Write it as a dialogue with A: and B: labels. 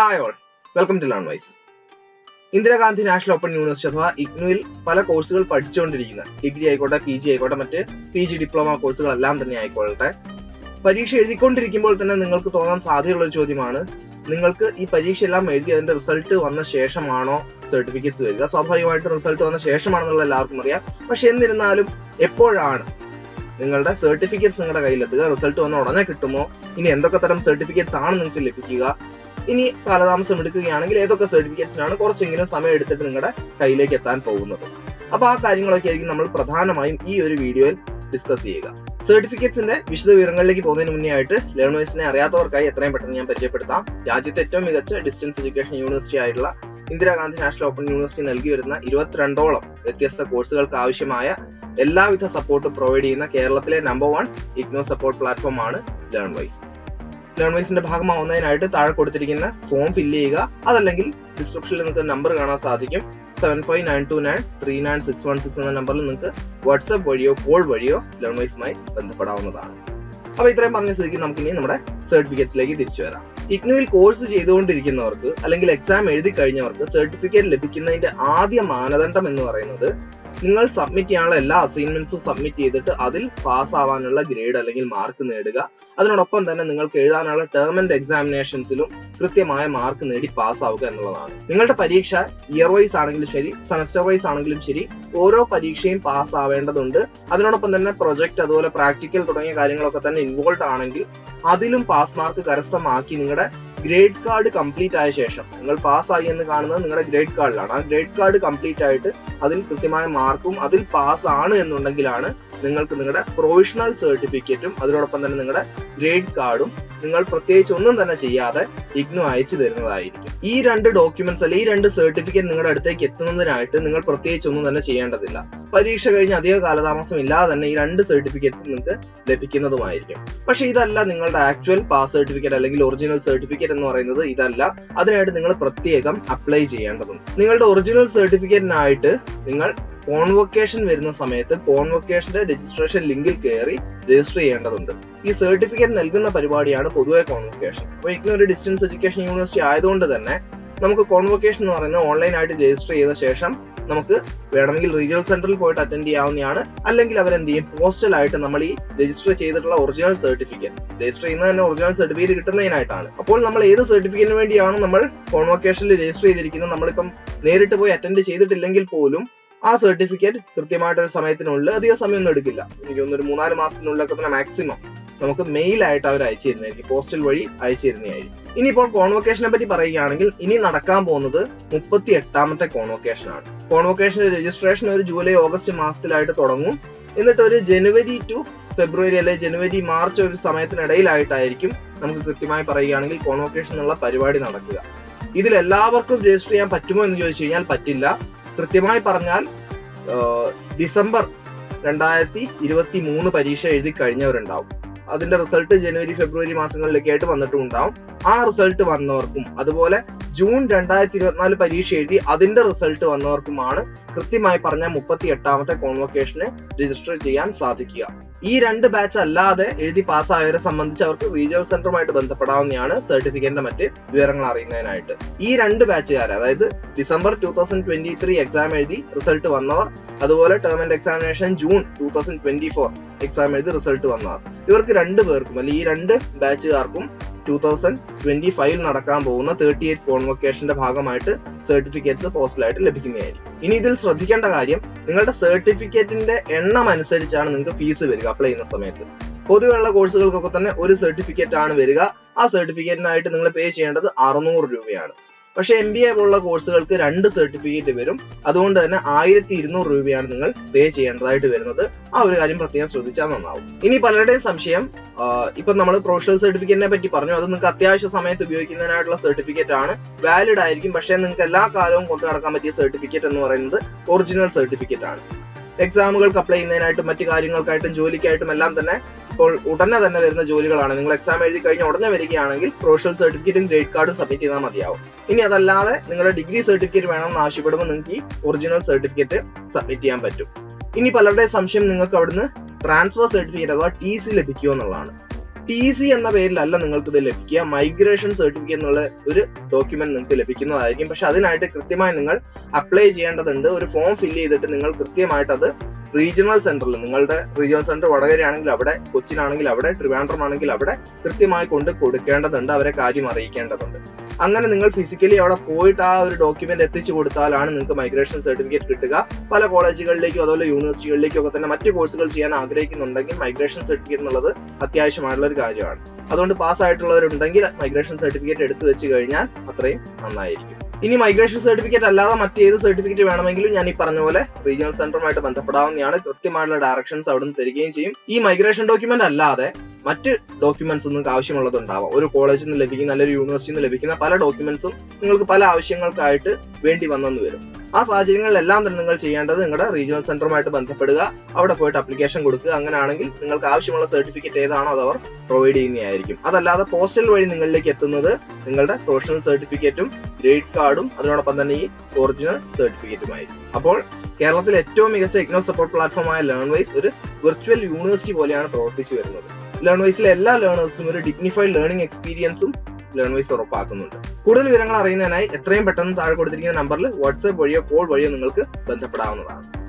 A: Hi all welcome to learn wise Indira Gandhi national open university അഥവാ ഇഗ്നുവിൽ പല കോഴ്സുകൾ പഠിച്ചുകൊണ്ടിരിക്കുന്ന. ഡിഗ്രി ആയിക്കോട്ടെ പി ജി ആയിക്കോട്ടെ മറ്റ് പി ജി ഡിപ്ലോമ കോഴ്സുകളെല്ലാം തന്നെ ആയിക്കോട്ടെ പരീക്ഷ എഴുതിക്കൊണ്ടിരിക്കുമ്പോൾ തന്നെ നിങ്ങൾക്ക് തോന്നാൻ സാധ്യതയുള്ള ഒരു ചോദ്യമാണ്. നിങ്ങൾക്ക് ഈ പരീക്ഷ എല്ലാം എഴുതി അതിന്റെ റിസൾട്ട് വന്ന ശേഷമാണോ സർട്ടിഫിക്കറ്റ്സ് വരിക? സ്വാഭാവികമായിട്ടും റിസൾട്ട് വന്ന ശേഷമാണെന്നുള്ള എല്ലാവർക്കും അറിയാം. പക്ഷെ എന്നിരുന്നാലും എപ്പോഴാണ് നിങ്ങളുടെ സർട്ടിഫിക്കറ്റ്സ് നിങ്ങളുടെ കയ്യിലെത്തുക? റിസൾട്ട് വന്ന ഉടനെ കിട്ടുമോ? ഇനി എന്തൊക്കെ തരം സർട്ടിഫിക്കറ്റ്സ് ആണ് നിങ്ങൾക്ക് ലഭിക്കുക? ഇനി കാലതാമസം എടുക്കുകയാണെങ്കിൽ ഏതൊക്കെ സർട്ടിഫിക്കറ്റ്സിനാണ് കുറച്ചെങ്കിലും സമയം എടുത്തിട്ട് നിങ്ങളുടെ കയ്യിലേക്ക് എത്താൻ പോകുന്നത്? അപ്പൊ ആ കാര്യങ്ങളൊക്കെ ആയിരിക്കും നമ്മൾ പ്രധാനമായും ഈ ഒരു വീഡിയോയിൽ ഡിസ്കസ് ചെയ്യുക. സർട്ടിഫിക്കറ്റ്സിന്റെ വിശദ വിവരങ്ങളിലേക്ക് പോകുന്നതിന് മുന്നേ ആയിട്ട് ലേണേഴ്സിനെ അറിയാത്തവർക്കായി എത്രയും പെട്ടെന്ന് ഞാൻ പരിചയപ്പെടുത്താം. രാജ്യത്തെ ഏറ്റവും മികച്ച ഡിസ്റ്റൻസ് എഡ്യൂക്കേഷൻ യൂണിവേഴ്സിറ്റി ആയിട്ടുള്ള ഇന്ദിരാഗാന്ധി നാഷണൽ ഓപ്പൺ യൂണിവേഴ്സിറ്റി നൽകി വരുന്ന ഇരുപത്തിരണ്ടോളം വ്യത്യസ്ത കോഴ്സുകൾക്ക് ആവശ്യമായ എല്ലാവിധ സപ്പോർട്ടും പ്രൊവൈഡ് ചെയ്യുന്ന കേരളത്തിലെ number one IGNOU support platform ആണ് ലേൺ വൈസ് ലേൺ വൈസിന്റെ ഭാഗമാവുന്നതിനായിട്ട് താഴെ കൊടുത്തിരിക്കുന്ന ഫോം ഫില്ല് ചെയ്യുക. അതല്ലെങ്കിൽ ഡിസ്ക്രിപ്ഷനിൽ നിങ്ങൾക്ക് നമ്പർ കാണാൻ സാധിക്കും. Seven five nine two nine three nine six one six എന്ന നമ്പറിൽ നിങ്ങൾക്ക് വാട്സ്ആപ്പ് വഴിയോ കോൾ വഴിയോ ലേൺ വൈസുമായി ബന്ധപ്പെടാവുന്നതാണ്. അപ്പൊ ഇത്രയും പറഞ്ഞ സ്ഥിതിക്ക് നമുക്കിനി നമ്മുടെ സർട്ടിഫിക്കറ്റ്സിലേക്ക് തിരിച്ചു വരാം. ഇഗ്നുവിൽ കോഴ്സ് ചെയ്തുകൊണ്ടിരിക്കുന്നവർക്ക് അല്ലെങ്കിൽ എക്സാം എഴുതി കഴിഞ്ഞവർക്ക് സർട്ടിഫിക്കറ്റ് ലഭിക്കുന്നതിന്റെ ആദ്യ മാനദണ്ഡം എന്ന് പറയുന്നത് നിങ്ങൾ സബ്മിറ്റ് ചെയ്യാനുള്ള എല്ലാ അസൈൻമെന്റ്സും സബ്മിറ്റ് ചെയ്തിട്ട് അതിൽ പാസ് ആവാനുള്ള ഗ്രേഡ് അല്ലെങ്കിൽ മാർക്ക് നേടുക. അതിനോടൊപ്പം തന്നെ നിങ്ങൾക്ക് എഴുതാനുള്ള ടേം ആൻഡ് എക്സാമിനേഷൻസിലും കൃത്യമായ മാർക്ക് നേടി പാസ് ആവുക എന്നുള്ളതാണ്. നിങ്ങളുടെ പരീക്ഷ ഇയർ വൈസ് ആണെങ്കിലും ശരി സെമസ്റ്റർ വൈസ് ആണെങ്കിലും ശരി ഓരോ പരീക്ഷയും പാസ് ആവേണ്ടതുണ്ട്. അതിനോടൊപ്പം തന്നെ പ്രൊജക്ട് അതുപോലെ പ്രാക്ടിക്കൽ തുടങ്ങിയ കാര്യങ്ങളൊക്കെ തന്നെ ഇൻവോൾവ് ആണെങ്കിൽ അതിലും പാസ് മാർക്ക് കരസ്ഥമാക്കി നിങ്ങളുടെ ഗ്രേഡ് കാർഡ് കംപ്ലീറ്റ് ആയ ശേഷം നിങ്ങൾ പാസ്സായി എന്ന് കാണുന്നത് നിങ്ങളുടെ ഗ്രേഡ് കാർഡിലാണ്. ആ ഗ്രേഡ് കാർഡ് കംപ്ലീറ്റ് ആയിട്ട് അതിൽ കൃത്യമായ മാർക്കും അതിൽ പാസ് ആണ് എന്നുണ്ടെങ്കിലാണ് നിങ്ങൾക്ക് നിങ്ങളുടെ പ്രൊവിഷണൽ സർട്ടിഫിക്കറ്റും അതിനോടൊപ്പം തന്നെ നിങ്ങളുടെ ഗ്രേഡ് കാർഡും നിങ്ങൾ പ്രത്യേകിച്ച് ഒന്നും തന്നെ ചെയ്യാതെ ഇഗ്നു അയച്ചു തരുന്നതായിരിക്കും. ഈ രണ്ട് ഡോക്യുമെന്റ്സ് അല്ലെ ഈ രണ്ട് സർട്ടിഫിക്കറ്റ് നിങ്ങളുടെ അടുത്തേക്ക് എത്തുന്നതിനായിട്ട് നിങ്ങൾ പ്രത്യേകിച്ച് ഒന്നും തന്നെ ചെയ്യേണ്ടതില്ല. പരീക്ഷ കഴിഞ്ഞ് അധിക കാലതാമസം ഇല്ലാതെ തന്നെ ഈ രണ്ട് സർട്ടിഫിക്കറ്റ്സ് നിങ്ങൾക്ക് ലഭിക്കുന്നതുമായിരിക്കും. പക്ഷെ ഇതല്ല നിങ്ങളുടെ ആക്ച്വൽ പാസ് സർട്ടിഫിക്കറ്റ് അല്ലെങ്കിൽ ഒറിജിനൽ സർട്ടിഫിക്കറ്റ് എന്ന് പറയുന്നത് ഇതല്ല. അതിനായിട്ട് നിങ്ങൾ പ്രത്യേകം അപ്ലൈ ചെയ്യേണ്ടതുണ്ട്. നിങ്ങളുടെ ഒറിജിനൽ സർട്ടിഫിക്കറ്റിനായിട്ട് നിങ്ങൾ കോൺവൊക്കേഷൻ വരുന്ന സമയത്ത് കോൺവൊക്കേഷന്റെ രജിസ്ട്രേഷൻ ലിങ്കിൽ കയറി രജിസ്റ്റർ ചെയ്യേണ്ടതുണ്ട്. ഈ സർട്ടിഫിക്കറ്റ് നൽകുന്ന പരിപാടിയാണ് പൊതുവെ കോൺവൊക്കേഷൻ അപ്പോൾ ഇഗ്നോ ഒരു ഡിസ്റ്റൻസ് എഡ്യൂക്കേഷൻ യൂണിവേഴ്സിറ്റി ആയതുകൊണ്ട് തന്നെ നമുക്ക് കോൺവൊക്കേഷൻ എന്ന് പറയുന്നത് ഓൺലൈൻ ആയിട്ട് രജിസ്റ്റർ ചെയ്ത ശേഷം നമുക്ക് വേണമെങ്കിൽ റീജിയണൽ സെന്ററിൽ പോയിട്ട് അറ്റൻഡ് ചെയ്യാവുന്നതാണ്. അല്ലെങ്കിൽ അവരെന്ത് ചെയ്യും പോസ്റ്റൽ ആയിട്ട് നമ്മൾ ഈ രജിസ്റ്റർ ചെയ്തിട്ടുള്ള ഒറിജിനൽ സർട്ടിഫിക്കറ്റ് രജിസ്റ്റർ ചെയ്യുന്ന തന്നെ ഒറിജിനൽ സർട്ടിഫിക്കറ്റ് കിട്ടുന്നതിനായിട്ടാണ്. അപ്പോൾ നമ്മൾ ഏത് സർട്ടിഫിക്കറ്റിന് വേണ്ടിയാണ് നമ്മൾ കോൺവൊക്കേഷനിൽ രജിസ്റ്റർ ചെയ്തിരിക്കുന്നത്. നമ്മളിപ്പം നേരിട്ട് പോയി അറ്റൻഡ് ചെയ്തിട്ടില്ലെങ്കിൽ പോലും ആ സർട്ടിഫിക്കറ്റ് കൃത്യമായിട്ട് ഒരു സമയത്തിനുള്ളിൽ അധിക സമയമൊന്നും എടുക്കില്ല. എനിക്ക് ഒരു മൂന്നാൽ മാസത്തിനുള്ളിലൊക്കെ തന്നെ മാക്സിമം നമുക്ക് മെയിൽ ആയിട്ട് അവർ അയച്ചു തരുന്നതായിരിക്കും. പോസ്റ്റൽ വഴി അയച്ചു തരുന്നതായിരിക്കും. ഇനിയിപ്പോൾ കോൺവൊക്കേഷനെ പറ്റി പറയുകയാണെങ്കിൽ ഇനി നടക്കാൻ പോകുന്നത് മുപ്പത്തി എട്ടാമത്തെ കോൺവൊക്കേഷൻ ആണ് കോൺവൊക്കേഷന്റെ രജിസ്ട്രേഷൻ ഒരു ജൂലൈ ഓഗസ്റ്റ് മാസത്തിലായിട്ട് തുടങ്ങും. എന്നിട്ട് ഒരു ജനുവരി ടു ഫെബ്രുവരി അല്ലെ ജനുവരി മാർച്ച് ഒരു സമയത്തിനിടയിലായിട്ടായിരിക്കും നമുക്ക് കൃത്യമായി പറയുകയാണെങ്കിൽ കോൺവൊക്കേഷൻ എന്നുള്ള പരിപാടി നടക്കുക. ഇതിൽ എല്ലാവർക്കും രജിസ്റ്റർ ചെയ്യാൻ പറ്റുമോ എന്ന് ചോദിച്ചു കഴിഞ്ഞാൽ പറ്റില്ല. കൃത്യമായി പറഞ്ഞാൽ ഡിസംബർ രണ്ടായിരത്തി ഇരുപത്തി മൂന്ന് പരീക്ഷ എഴുതി കഴിഞ്ഞവരുണ്ടാവും. അതിന്റെ റിസൾട്ട് ജനുവരി ഫെബ്രുവരി മാസങ്ങളിലൊക്കെ ആയിട്ട് വന്നിട്ടും ഉണ്ടാവും ആ റിസൾട്ട് വന്നവർക്കും അതുപോലെ ജൂൺ രണ്ടായിരത്തി ഇരുപത്തിനാല് പരീക്ഷ എഴുതി അതിന്റെ റിസൾട്ട് വന്നവർക്കുമാണ് കൃത്യമായി പറഞ്ഞ മുപ്പത്തി എട്ടാമത്തെ കോൺവൊക്കേഷന് രജിസ്റ്റർ ചെയ്യാൻ സാധിക്കുക. ഈ രണ്ട് ബാച്ച് അല്ലാതെ എഴുതി പാസ്സായവരെ സംബന്ധിച്ച് അവർക്ക് റീജിയണൽ സെന്ററുമായിട്ട് ബന്ധപ്പെടാവുന്നതാണ് സർട്ടിഫിക്കറ്റിന്റെ മറ്റ് വിവരങ്ങൾ അറിയുന്നതിനായിട്ട്. ഈ രണ്ട് ബാച്ചുകാർ അതായത് December two thousand twenty three exam എഴുതി റിസൾട്ട് വന്നവർ അതുപോലെ term end examination June two thousand twenty four exam എഴുതി റിസൾട്ട് വന്നവർ. ഇവർക്ക് രണ്ട് പേർക്കും അല്ലെങ്കിൽ ഈ രണ്ട് ബാച്ചുകാർക്കും ടൂ തൗസൻഡ് ട്വന്റി ഫൈവിൽ നടക്കാൻ പോകുന്ന തേർട്ടി എയ്റ്റ് കോൺവൊക്കേഷന്റെ ഭാഗമായിട്ട് സർട്ടിഫിക്കറ്റ്സ് പോസ്റ്റലായിട്ട് ലഭിക്കുന്നതായിരിക്കും. ഇനി ഇതിൽ ശ്രദ്ധിക്കേണ്ട കാര്യം നിങ്ങളുടെ സർട്ടിഫിക്കറ്റിന്റെ എണ്ണം അനുസരിച്ചാണ് നിങ്ങൾക്ക് ഫീസ് വരിക അപ്ലൈ ചെയ്യുന്ന സമയത്ത്. പൊതുവെയുള്ള കോഴ്സുകൾക്കൊക്കെ തന്നെ ഒരു സർട്ടിഫിക്കറ്റ് ആണ് വരിക. ആ സർട്ടിഫിക്കറ്റിനായിട്ട് നിങ്ങൾ പേ ചെയ്യേണ്ടത് അറുന്നൂറ് രൂപയാണ്. പക്ഷെ എം ബി എ പോലുള്ള കോഴ്സുകൾക്ക് രണ്ട് സർട്ടിഫിക്കറ്റ് വരും. അതുകൊണ്ട് തന്നെ ആയിരത്തി ഇരുന്നൂറ് രൂപയാണ് നിങ്ങൾ പേ ചെയ്യേണ്ടതായിട്ട് വരുന്നത്. ആ ഒരു കാര്യം പ്രത്യേകം ശ്രദ്ധിച്ചാൽ നന്നാവും. ഇനി പലരുടെയും സംശയം ഇപ്പൊ നമ്മൾ പ്രൊഫഷണൽ സർട്ടിഫിക്കറ്റിനെ പറ്റി പറഞ്ഞു. അത് നിങ്ങൾക്ക് അത്യാവശ്യ സമയത്ത് ഉപയോഗിക്കുന്നതിനായിട്ടുള്ള സർട്ടിഫിക്കറ്റ് ആണ്. വാലിഡ് ആയിരിക്കും. പക്ഷേ നിങ്ങൾക്ക് എല്ലാ കാലവും കൊണ്ടു നടക്കാൻ പറ്റിയ സർട്ടിഫിക്കറ്റ് എന്ന് പറയുന്നത് ഒറിജിനൽ സർട്ടിഫിക്കറ്റ് ആണ്. എക്സാമുകൾക്ക് അപ്ലൈ ചെയ്യുന്നതിനായിട്ടും മറ്റു കാര്യങ്ങൾക്കായിട്ടും ജോലിക്കായിട്ടും എല്ലാം തന്നെ ഇപ്പോൾ ഉടനെ തന്നെ വരുന്ന ജോലികളാണ്. നിങ്ങൾ എക്സാം എഴുതി കഴിഞ്ഞ ഉടനെ വരികയാണെങ്കിൽ പ്രൊഫഷണൽ സർട്ടിഫിക്കറ്റും ഗ്രേഡ് കാർഡും സബ്മിറ്റ് ചെയ്താൽ മതിയാവും. ഇനി അതല്ലാതെ നിങ്ങളുടെ ഡിഗ്രി സർട്ടിഫിക്കറ്റ് വേണമെന്ന് ആവശ്യപ്പെടുമ്പോൾ നിങ്ങൾക്ക് ഈ ഒറിജിനൽ സർട്ടിഫിക്കറ്റ് സബ്മിറ്റ് ചെയ്യാൻ പറ്റും. ഇനി പലരുടെ സംശയം നിങ്ങൾക്ക് അവിടുന്ന് ട്രാൻസ്ഫർ സർട്ടിഫിക്കറ്റ് അഥവാ ടി സി ലഭിക്കുമോ എന്നുള്ളതാണ്. ടി സി എന്ന പേരിലല്ല നിങ്ങൾക്ക് ഇത് ലഭിക്കുക. മൈഗ്രേഷൻ സർട്ടിഫിക്കറ്റ് എന്നുള്ള ഒരു ഡോക്യുമെന്റ് നിങ്ങൾക്ക് ലഭിക്കുന്നതായിരിക്കും. പക്ഷെ അതിനായിട്ട് കൃത്യമായി നിങ്ങൾ അപ്ലൈ ചെയ്യേണ്ടതുണ്ട്. ഒരു ഫോം ഫില്ല് ചെയ്തിട്ട് നിങ്ങൾ കൃത്യമായിട്ട് അത് റീജിയണൽ സെന്ററിൽ നിങ്ങളുടെ റീജിയണൽ സെന്റർ വടകരയാണെങ്കിൽ അവിടെ കൊച്ചിനാണെങ്കിൽ അവിടെ ട്രിവാൻഡ്രം ആണെങ്കിൽ അവിടെ കൃത്യമായി കൊണ്ട് കൊടുക്കേണ്ടതുണ്ട് അവരെ കാര്യം അറിയിക്കേണ്ടതുണ്ട്. അങ്ങനെ നിങ്ങൾ ഫിസിക്കലി അവിടെ പോയിട്ട് ആ ഒരു ഡോക്യുമെന്റ് എത്തിച്ചു കൊടുത്താലാണ് നിങ്ങൾക്ക് മൈഗ്രേഷൻ സർട്ടിഫിക്കറ്റ് കിട്ടുക. പല കോളേജുകളിലേക്കും അതുപോലെ യൂണിവേഴ്സിറ്റികളിലേക്കും ഒക്കെ തന്നെ മറ്റു കോഴ്സുകൾ ചെയ്യാൻ ആഗ്രഹിക്കുന്നുണ്ടെങ്കിൽ മൈഗ്രേഷൻ സർട്ടിഫിക്കറ്റ് എന്നുള്ളത് അത്യാവശ്യമായിട്ടുള്ള ഒരു കാര്യമാണ്. അതുകൊണ്ട് പാസ് ആയിട്ടുള്ളവരുണ്ടെങ്കിൽ മൈഗ്രേഷൻ സർട്ടിഫിക്കറ്റ് എടുത്തു വെച്ച് കഴിഞ്ഞാൽ അത്രയും നന്നായിരിക്കും. ഇനി മൈഗ്രേഷൻ സർട്ടിഫിക്കറ്റ് അല്ലാതെ മറ്റേത് സർട്ടിഫിക്കറ്റ് വേണമെങ്കിലും ഞാൻ ഈ പറഞ്ഞ പോലെ റീജിയണൽ സെന്ററുമായിട്ട് ബന്ധപ്പെടാവുന്നതാണ്. കൃത്യമായിട്ടുള്ള ഡയറക്ഷൻസ് അവിടെ നിന്ന് തരികയും ചെയ്യും. ഈ മൈഗ്രേഷൻ ഡോക്യുമെന്റ് അല്ലാതെ മറ്റ് ഡോക്യുമെന്റ്സ് നിങ്ങൾക്ക് ആവശ്യമുള്ളതുണ്ടാവാം ഒരു കോളേജിൽ നിന്ന് ലഭിക്കുന്ന അല്ലെങ്കിൽ യൂണിവേഴ്സിറ്റിയിൽ നിന്ന് ലഭിക്കുന്ന പല ഡോക്യുമെന്റ്സും നിങ്ങൾക്ക് പല ആവശ്യങ്ങൾക്കായിട്ട് വേണ്ടി വന്നെന്ന് വരും. ആ സാഹചര്യങ്ങളിലെല്ലാം തന്നെ നിങ്ങൾ ചെയ്യേണ്ടത് നിങ്ങളുടെ റീജിയണൽ സെന്ററുമായിട്ട് ബന്ധപ്പെടുക അവിടെ പോയിട്ട് അപ്ലിക്കേഷൻ കൊടുക്കുക. അങ്ങനെയാണെങ്കിൽ നിങ്ങൾക്ക് ആവശ്യമുള്ള സർട്ടിഫിക്കറ്റ് ഏതാണോ അത് അവർ പ്രൊവൈഡ് ചെയ്യുന്നതായിരിക്കും. അതല്ലാതെ പോസ്റ്റൽ വഴി നിങ്ങളിലേക്ക് എത്തുന്നത് നിങ്ങളുടെ പ്രൊഫഷണൽ സർട്ടിഫിക്കറ്റും ഗ്രേഡ് കാർഡും അതിനോടൊപ്പം തന്നെ ഈ ഒറിജിനൽ സർട്ടിഫിക്കറ്റുമായിരിക്കും അപ്പോൾ കേരളത്തിലെ ഏറ്റവും മികച്ച ഇഗ്നോ സപ്പോർട്ട് പ്ലാറ്റ്ഫോമായ ലേൺവൈസ് ഒരു വെർച്വൽ യൂണിവേഴ്സിറ്റി പോലെയാണ് പ്രവർത്തിച്ചു വരുന്നത്. ലേൺവൈസിലെ എല്ലാ ലേണേഴ്സും ഒരു ഡിഗ്നിഫൈഡ് ലേണിംഗ് എക്സ്പീരിയൻസും ലേൺവൈസ് ഉറപ്പാക്കുന്നുണ്ട്. കൂടുതൽ വിവരങ്ങൾ അറിയുന്നതിനായി എത്രയും പെട്ടെന്ന് താഴെ കൊടുത്തിരിക്കുന്ന നമ്പറിൽ വാട്സ്ആപ്പ് വഴിയോ കോൾ വഴിയോ നിങ്ങൾക്ക് ബന്ധപ്പെടാവുന്നതാണ്.